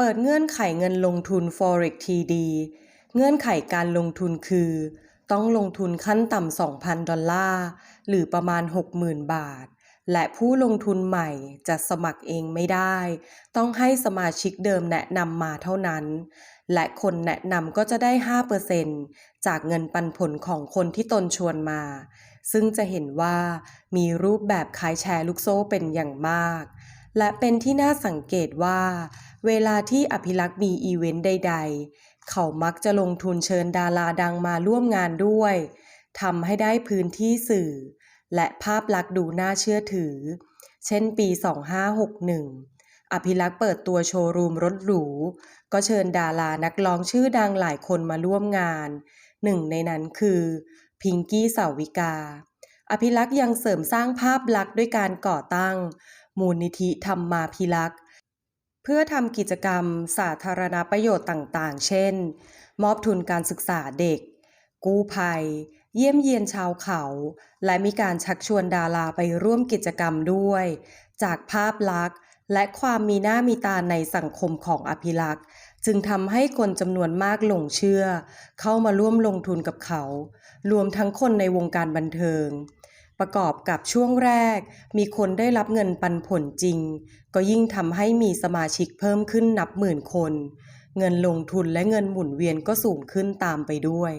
เปิดเงื่อนไขเงินลงทุน Forex TD เงื่อนไขการลงทุนคือ ต้องลงทุนขั้นต่ำ 2,000 ดอลลาร์ หรือประมาณ 60,000 บาท และผู้ลงทุนใหม่จะสมัครเองไม่ได้ ต้องให้สมาชิกเดิมแนะนำมาเท่านั้น และคนแนะนำก็จะได้ 5%จากเงินปันผลของคนที่ตนชวนมา ซึ่งจะเห็นว่ามีรูปแบบคล้ายแชร์ลูกโซ่เป็นอย่างมาก และเป็นที่น่าสังเกตว่า เวลาที่อภิลักษ์มีอีเวนต์ใด ๆ เขามักจะลงทุนเชิญดาราดังมาร่วมงานด้วยทำให้ได้พื้นที่สื่อ และภาพลักษณ์ดูน่าเชื่อถือ เช่นปี 2561 อภิลักษ์เปิดตัวโชว์รูมรถหรู ก็เชิญดารานักร้องชื่อดังหลายคนมาร่วมงาน หนึ่งในนั้นคือพิงกี้สาวิกา อภิลักษ์ยังเสริมสร้างภาพลักษณ์ด้วยการก่อตั้ง มูลนิธิธรรมมาภิลักษ์เพื่อทำกิจกรรมสาธารณประโยชน์ต่าง ๆ เช่น มอบทุนการศึกษาเด็ก กู้ภัย เยี่ยมเยียนชาวเขา และมีการชักชวนดาราไปร่วมกิจกรรมด้วย จากภาพลักษณ์ และความมีหน้ามีตาในสังคมของอภิลักษ์จึงทำให้คนจำนวนมากหลงเชื่อ เข้ามาร่วมลงทุนกับเขา รวมทั้งคนในวงการบันเทิง ประกอบกับช่วงแรก มีคนได้รับเงินปันผลจริง ก็ยิ่งทำให้มีสมาชิกเพิ่มขึ้นนับหมื่นคน เงินลงทุนและเงินหมุนเวียนก็สูงขึ้นตามไปด้วย